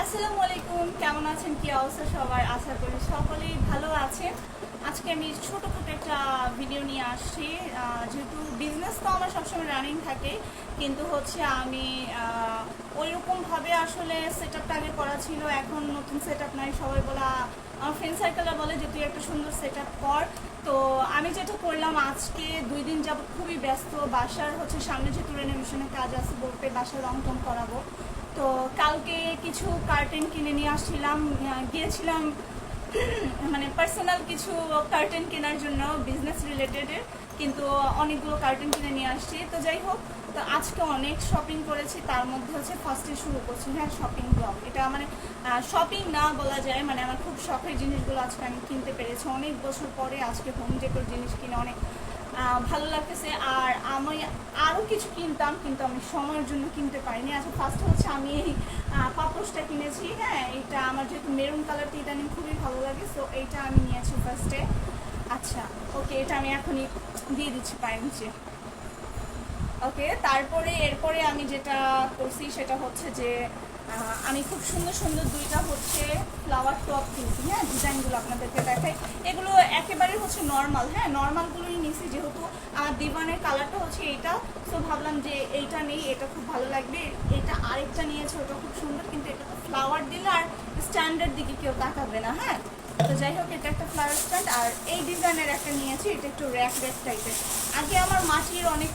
আসসালামু আলাইকুম, কেমন আছেন? কি অবস্থা সবার? আশা করি সকলেই ভালো আছেন। আজকে আমি ছোটোখাটো একটা ভিডিও নিয়ে আসছি। যেহেতু বিজনেস তো আমার সবসময় রানিং থাকে, কিন্তু হচ্ছে আমি ওই রকমভাবে আসলে সেট আপটা আগে করা ছিল। এখন নতুন সেট আপ নাই। সবাই বলা, আমার ফ্রেন্ড সার্কেলরা বলে যে, তুই একটা সুন্দর সেট আপ কর। তো আমি যেটা করলাম, আজকে দুই দিন যাব খুবই ব্যস্ত। বাসার হচ্ছে সামনে যেহেতু রেনোভেশনের কাজ আছে, বলতে বাসার রং টং করাবো। তো কালকে কিছু কার্টেন কিনে নিয়ে আসছিলাম গিয়েছিলাম মানে পার্সোনাল কিছু কার্টেন কেনার জন্য বিজনেস রিলেটেডের কিন্তু অনেকগুলো কার্টেন কিনে নিয়ে আসছি। তো যাই হোক, তো আজকে অনেক শপিং করেছি, তার মধ্যে হচ্ছে ফার্স্টে শুরু করছি। হ্যাঁ শপিং ব্লগ এটা মানে শপিং না বলা যায় মানে আমার খুব শখের জিনিসগুলো আজকে আমি কিনতে পেরেছি। অনেক বছর পরে আজকে হোম ডেকোর জিনিস কিনে, অনেক ভালো লাগতেছে। আর আমি আরও কিছু কিনতাম, কিন্তু আমি সময়ের জন্য কিনতে পারিনি। আচ্ছা ফার্স্ট হচ্ছে আমি এই পাপোশটা কিনেছি। হ্যাঁ এটা আমার যেহেতু মেরুন কালারটি এটা নিয়ে খুবই ভালো লাগে সো এইটা আমি নিয়েছি ফার্স্টে আচ্ছা ওকে এটা আমি এখনই দিয়ে দিচ্ছি পায়ের নিচে ওকে, তারপরে, এরপরে আমি যেটা করছি সেটা হচ্ছে যে আমি খুব সুন্দর সুন্দর দুইটা হচ্ছে ফ্লাওয়ার টপ কিনছি হ্যাঁ ডিজাইনগুলো আপনাদেরকে দেখাই। এগুলো একেবারে হচ্ছে নর্মাল হ্যাঁ নর্মালগুলোই নিয়েছি যেহেতু আমার দিবানের কালারটা হচ্ছে এইটা। তো ভাবলাম যে এইটা নেই, এটা খুব ভালো লাগবে। এটা আরেকটা নিয়েছে, ওটা খুব সুন্দর, কিন্তু এটা তো ফ্লাওয়ার দিলে আর স্ট্যান্ডার্ড দিকে কেউ তাকাবে না হ্যাঁ। তো যাই হোক, এটা একটা ফ্লাওয়ার স্ট্যান্ড আর এই ডিজাইনের একটা নিয়েছি, এটা একটু র্যাক র্যাক টাইপের আগে আমার মাটির অনেক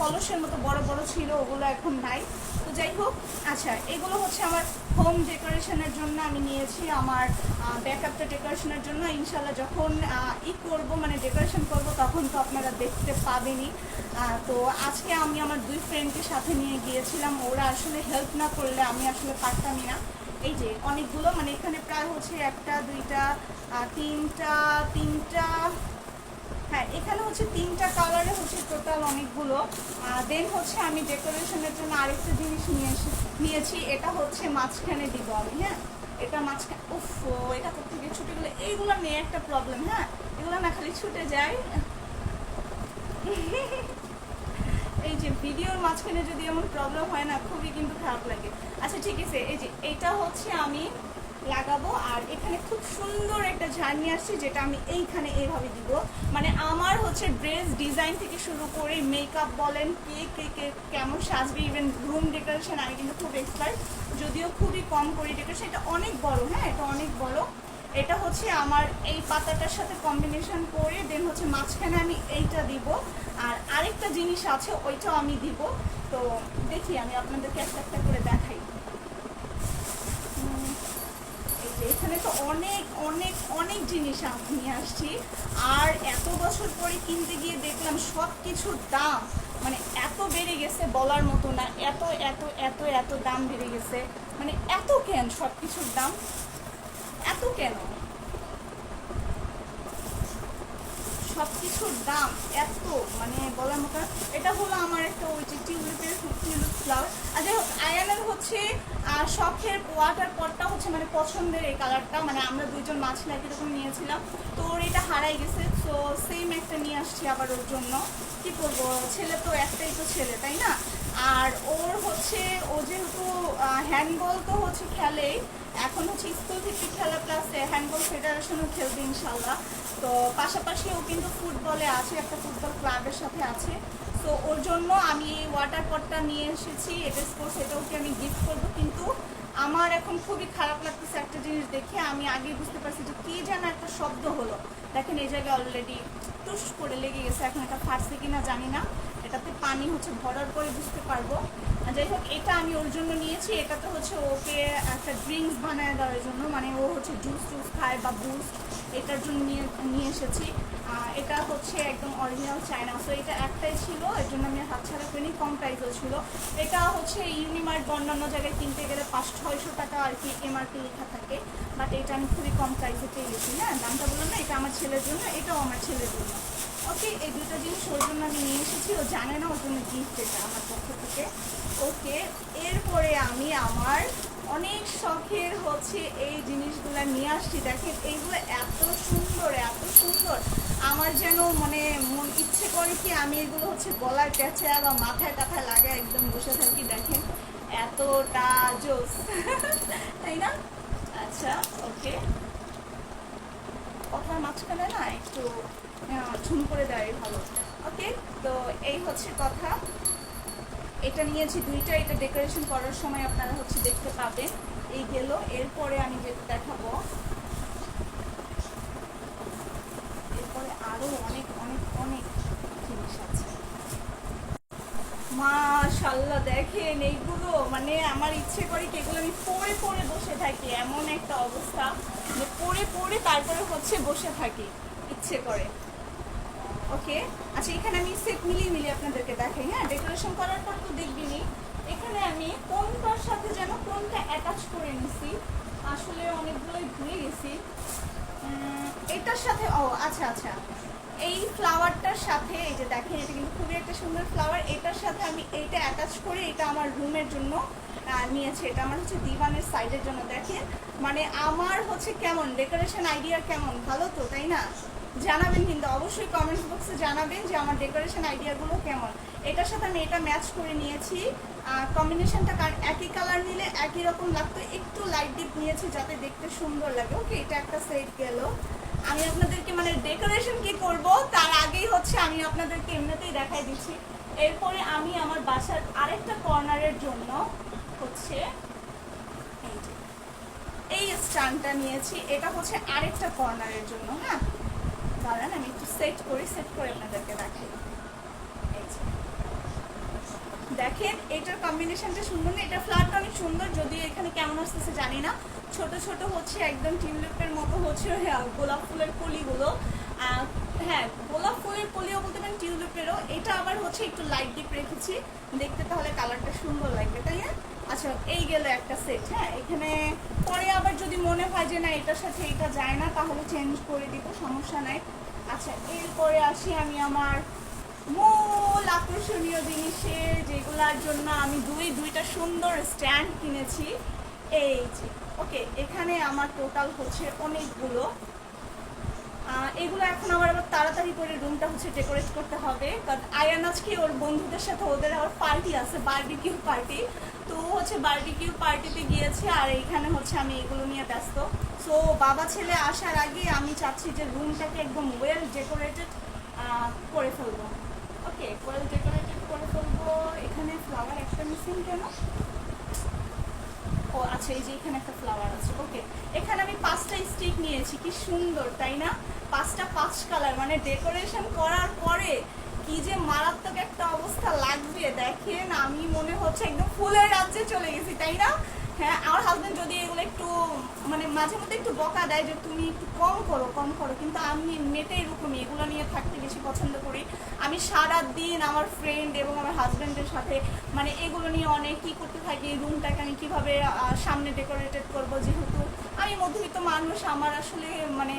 কলসের মতো বড় বড় ছিল, ওগুলো এখন নাই। তো যাই হোক আচ্ছা এগুলো হচ্ছে আমার হোম ডেকোরেশনের জন্য আমি নিয়েছি, আমার ব্যাকআপটা ডেকোরেশনের জন্য। ইনশাল্লাহ যখন ই করব মানে ডেকোরেশন করব, তখন তো আপনারা দেখতে পাবেনই। তো আজকে আমি আমার দুই ফ্রেন্ডকে সাথে নিয়ে গিয়েছিলাম, ওরা আসলে হেল্প না করলে আমি আসলে পারতামই না। এই যে অনেকগুলো মানে এখানে প্রায় হচ্ছে একটা, দুইটা তিনটা তিনটা হ্যাঁ এখানে হচ্ছে তিনটা কালারে হচ্ছে টোটাল অনেকগুলো। দেন হচ্ছে আমি ডেকোরেশনের জন্য আরেকটা জিনিস নিয়ে এসে, নিয়েছি, এটা হচ্ছে মাঝখানে দিব আমি হ্যাঁ? এটা মাঝখানে, উফ এটা কোথা থেকে ছুটে গেলে? এইগুলো নিয়ে একটা প্রবলেম হ্যাঁ? এগুলো না খালি ছুটে যায়। এই যে ভিডিওর মাঝখানে যদি এমন প্রবলেম হয় না, খুবই কিন্তু খারাপ লাগে। ঠিক আছে, এই যে এটা হচ্ছে আমি লাগাবো, আর এখানে খুব সুন্দর একটা ঝাড় নিয়ে আসছি যেটা আমি এইখানে এইভাবে দিব। মানে আমার হচ্ছে ড্রেস ডিজাইন থেকে শুরু করে মেকআপ বলেন, কে কে কে কেমন সাজবে ইভেন রুম ডেকোরেশন আমি কিন্তু খুব এক্সপার্ট যদিও খুবই কম করি ডেকোরেশন এটা অনেক বড় হ্যাঁ এটা অনেক বড়। এটা হচ্ছে আমার এই পাতাটার সাথে কম্বিনেশন করে দেন হচ্ছে মাঝখানে আমি এইটা দিব। আর আরেকটা জিনিস আছে, ওইটাও আমি দিব। তো দেখি, আমি আপনাদেরকে একটা একটা করে দেখাই উম, এই যে এখানে তো অনেক অনেক অনেক জিনিস নিয়ে আসছি। আর এত বছর পরে কিনতে গিয়ে দেখলাম সব কিছুর দাম মানে এত বেড়ে গেছে বলার মতো না, এত এত এত এত দাম বেড়ে গেছে। মানে এত কেন সব কিছুর দাম? এত কেন? সব কিছুর দাম এত মানে বলার মতো এটা হলো আমার একটা ওই যে টিউলিপের ফ্লাওয়ার আর যাই হোক আয়ানের হচ্ছে শখের ওয়াটার পটটা হচ্ছে মানে পছন্দের এই কালারটা মানে আমরা দুইজন মাছ না এরকম নিয়েছিলাম। তো ওর এটা হারাই গেছে। তো সেম একটা নিয়ে আসছি আবার ওর জন্য। কি করব ছেলে তো একটাই তো ছেলে, তাই না? আর ওর হচ্ছে, ও যেহেতু হ্যান্ডবল তো হচ্ছে খেলেই, এখন হচ্ছে স্কুল থেকে খেলা প্লাস হ্যান্ডবল ফেডারেশনও খেলবে ইনশাল্লাহ তো পাশাপাশি ও কিন্তু ফুটবলে আছে, একটা ফুটবল ক্লাবের সাথে আছে। তো ওর জন্য আমি এই ওয়াটার পটটা নিয়ে এসেছি এটা স্পোর্টস এটা ওকে আমি গিফট করব। কিন্তু আমার এখন খুবই খারাপ লাগতেছে একটা জিনিস দেখে। আমি আগে বুঝতে পারছি যে কি যেন একটা শব্দ হলো। দেখেন এই জায়গায় অলরেডি টুস করে লেগে গেছে। এখন এটা ফাটছে কিনা জানি না। এটাতে পানি হচ্ছে, ভরার পরে বুঝতে পারব। যাই হোক, এটা আমি ওর জন্য নিয়েছি। এটাতে হচ্ছে ওকে একটা ড্রিঙ্কস বানায় দেওয়ার জন্য। মানে ও হচ্ছে জুস টুস খায় বা বুস্ট এটার জন্য নিয়ে নিয়ে এসেছি। এটা হচ্ছে একদম অরিজিনাল চায়না সো এটা একটাই ছিল, এর জন্য আমি হাত ছাড়া করিনি, কম প্রাইসও ছিল। এটা হচ্ছে ইউনিমার্ট বা অন্যান্য জায়গায় কিনতে গেলে পাঁচ, ছয়শো টাকা আর কি এমআরপি লেখা থাকে। বাট এটা আমি খুবই কম প্রাইসে পেয়ে গেছি হ্যাঁ? দামটা বললাম না, এটা আমার ছেলের জন্য, এটাও আমার ছেলের জন্য। ওকে এই দুটো জিনিস ওর জন্য আমি নিয়ে এসেছি, ও জানে না ওর জন্য গিফট এটা আমার পক্ষ থেকে। ওকে এরপরে আমি আমার অনেক শখের হচ্ছে এই জিনিসগুলো নিয়ে আসছি। দেখেন, এইগুলো এত সুন্দর এত সুন্দর। আমার যেন মানে মন ইচ্ছে করে কি আমি এগুলো হচ্ছে গলায় পেঁচা বা মাথায় টাথায় লাগায় একদম বসে থাকি দেখেন। এতটা জোস। তাই না? আচ্ছা ওকে। কথার মাঝখানে না একটু ঝুম করে দেয় ভালো। ওকে, তো এই হচ্ছে কথা। এটা নিয়েছি দুইটা, এটা ডেকোরেশন করার সময় আপনারা হচ্ছে দেখতে পাবেন। এই গেল, এরপরে আমি যেটা দেখাবো এরপরে আরও অনেক অনেক অনেক জিনিস আছে মাশাল্লাহ দেখেন এইগুলো মানে আমার ইচ্ছে করে কি এগুলো আমি পরে পরে বসে থাকি, এমন একটা অবস্থা। যে পরে পরে তারপরে হচ্ছে বসে থাকি, ইচ্ছে করে। ওকে? আচ্ছা এখানে আমি সেট মিলিয়ে মিলিয়ে আপনাদেরকে দেখাই হ্যাঁ? ডেকোরেশন করার পর তো দেখবিনি এখানে আমি কোনটার সাথে যেন কোনটা অ্যাটাচ করে নিছি, আসলে অনেকগুলোই ভুলে গেছি। এটার সাথে, ও আচ্ছা আচ্ছা। এই ফ্লাওয়ারটার সাথে, এই যে দেখেন, এটা কিন্তু খুবই একটা সুন্দর ফ্লাওয়ার এটার সাথে আমি এইটা অ্যাটাচ করে এটা আমার রুমের জন্য নিয়েছে। এটা আমার হচ্ছে দিওয়ানের সাইডের জন্য। দেখেন মানে আমার হচ্ছে কেমন ডেকোরেশন আইডিয়া কেমন? ভালো তো, তাই না? জানাবেন কিন্তু, অবশ্যই কমেন্টস বক্সে জানাবেন যে আমার ডেকোরেশন আইডিয়াগুলো কেমন। এটার সাথে আমি এটা ম্যাচ করে নিয়েছি। কম্বিনেশনটা কারণ একই কালার নিলে একই রকম লাগতো, একটু লাইট ডিপ নিয়েছি যাতে দেখতে সুন্দর লাগে। ওকে এটা একটা সেট গেল। আমি আপনাদেরকে মানে ডেকোরেশন কি করব, তার আগেই হচ্ছে আমি আপনাদেরকে এমনিতেই দেখাই দিচ্ছি। এরপরে আমি আমার বাসার আরেকটা কর্নারের জন্য হচ্ছে এই স্ট্যান্ডটা নিয়েছি। এটা হচ্ছে আরেকটা কর্নারের জন্য হ্যাঁ? দাঁড়ান, আমি একটু সেট করি সেট করে আপনাদেরকে দেখাই। দেখেন, এটার কম্বিনেশনটা সুন্দর না, এটা ফ্লাওয়ারটা অনেক সুন্দর, যদিও এখানে কেমন আসতেছে জানি না। ছোট ছোট হচ্ছে, একদম টিউলিপের মতো হচ্ছে গোলাপ ফুলের কলিগুলো হ্যাঁ গোলাপ ফুলের কলিও বলতে পারেন টিউলিপেরও এটা আবার হচ্ছে একটু লাইট ডিপ রেখেছি। দেখতে তাহলে কালারটা সুন্দর লাগবে, তাই না? আচ্ছা এই গেল একটা সেট হ্যাঁ এখানে পরে আবার যদি মনে হয় যে না, এটার সাথে এটা যায় না, তাহলে চেঞ্জ করে দিব, সমস্যা নাই। আচ্ছা এরপরে আসি আমি আমার মূল আকর্ষণীয় জিনিসের, যেগুলোর জন্য আমি দুই, দুইটা সুন্দর স্ট্যান্ড কিনেছি। এই যে ওকে এখানে আমার টোটাল হচ্ছে অনেকগুলো। এগুলো এখন আমার আবার তাড়াতাড়ি করে রুমটা হচ্ছে ডেকোরেট করতে হবে। কারণ আয়ান আজকে ওর বন্ধুদের সাথে ওদের আবার পার্টি আছে বার্বিকিউ পার্টি তো হচ্ছে বার্বিকিউ পার্টিতে গিয়েছে আর এইখানে হচ্ছে আমি এগুলো নিয়ে ব্যস্ত। সো বাবা ছেলে আসার আগে আমি চাচ্ছি যে রুমটাকে একদম ওয়েল ডেকোরেটেড করে ফেলব। ওকে ওয়েল ডেকোরেটেড করে ফেলব। এখানে ফ্লাওয়ার একটা মিসিং কেন? ও এই যে এখানে একটা ফ্লাওয়ার আছে ওকে এখানে আমি পাঁচটা স্টিক নিয়েছি, কি সুন্দর, তাই না? পাঁচটা পাঁচ কালার মানে ডেকোরেশন করার পরে কি যে মারাত্মক একটা অবস্থা লাগবে, দেখেন, আমি মনে হচ্ছে একদম ফুলের রাজ্যে চলে গেছি, তাই না? হ্যাঁ আমার হাজবেন্ড যদি এগুলো একটু মানে মাঝে মধ্যে একটু বকা দেয় যে তুমি একটু কম করো কম করো, কিন্তু আমি মেটে এরকমই, এগুলো নিয়ে থাকতে বেশি পছন্দ করি। আমি সারা দিন আমার ফ্রেন্ড এবং আমার হাজবেন্ডের সাথে মানে এগুলো নিয়ে অনেক কি করতে থাকি রুমটাকে আমি কীভাবে সামনে ডেকোরেটেড করব যেহেতু আমি মধ্যবিত্ত মানুষ, আমার আসলে মানে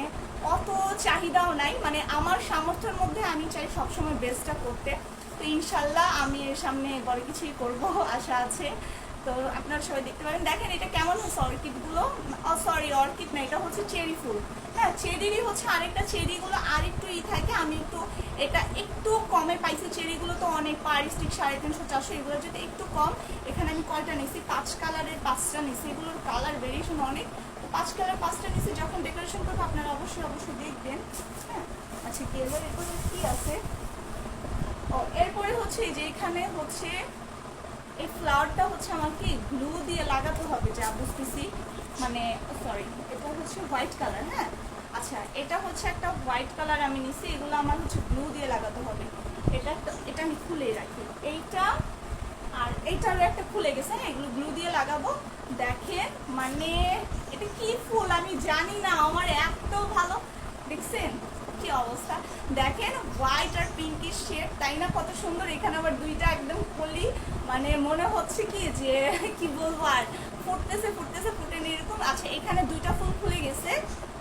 অত চাহিদাও নাই মানে আমার সামর্থ্যের মধ্যে আমি চাই সবসময় বেস্টটা করতে। তো ইনশাল্লাহ আমি এর সামনে বড় কিছুই করব, আশা আছে। তো আপনারা সবাই দেখতে পারেন। দেখেন এটা কেমন হচ্ছে অর্কিডগুলো? সরি অর্কিড না, এটা হচ্ছে চেরি ফুল। হ্যাঁ চেরিরই হচ্ছে আরেকটা, চেরিগুলো আর একটু ই থাকে। আমি একটু, এটা একটু কমে পাইছি। চেরিগুলো তো অনেক পার সাড়ে তিনশো, চারশো, এগুলো যদি একটু কম, এখানে আমি কয়টা নিছি? পাঁচ কালারের পাঁচটা নিছি। এগুলোর কালার ভেরিয়েশন অনেক। পাঁচ কালার, পাঁচটা নিছি। যখন ডেকোরেশন করব, আপনারা অবশ্যই অবশ্যই দেখবেন। হ্যাঁ আচ্ছা গেলার এরপরে কি আছে? ও, এরপরে হচ্ছে যে এখানে হচ্ছে এই ফ্লাওয়ারটা হচ্ছে আমাকে গ্লু দিয়ে লাগাতে হবে যা বুঝতেছি। মানে সরি এটা হচ্ছে হোয়াইট কালার হ্যাঁ? আচ্ছা এটা হচ্ছে একটা হোয়াইট কালার আমি নিছি, এগুলো আমার হচ্ছে গ্লু দিয়ে লাগাতে হবে। এটা এটা আমি খুলে রাখি। এইটা আর এইটারও একটা খুলে গেছে হ্যাঁ? এগুলো গ্লু দিয়ে লাগাবো। দেখেন মানে এটা কি ফুল আমি জানি না, আমার এত ভালো। দেখছেন কি অবস্থা? দেখেন হোয়াইট আর পিঙ্কিশ শেড তাই না? কত সুন্দর, এখানে আবার দুইটা একদম কলি মানে মনে হচ্ছে কি যে, কি বলব আর, ফুটতেছে ফুটতেছে ফুটে এরকম। আচ্ছা এখানে দুইটা ফুল খুলে গেছে।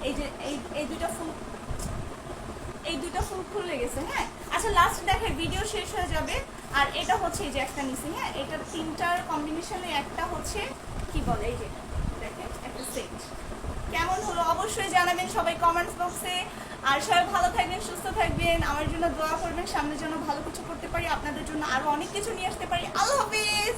এই যে, এই এই দুইটা ফুল, এই দুটো ফুল খুলে গেছে হ্যাঁ? আচ্ছা লাস্ট দেখে ভিডিও শেষ হয়ে যাবে। আর এটা হচ্ছে এই যে একটা নিছি হ্যাঁ? এটা তিনটার কম্বিনেশনে একটা হচ্ছে, কি বলে এই যে, দেখেন, একটা সেট কেমন হলো অবশ্যই জানাবেন সবাই কমেন্টস বক্সে আর সবাই ভালো থাকবেন, সুস্থ থাকবেন। আমার জন্য দোয়া করবেন, সামনের জন্য ভালো কিছু করতে পারি, আপনাদের জন্য আরও অনেক কিছু নিয়ে আসতে পারি। আল্লাহ হাফিজ!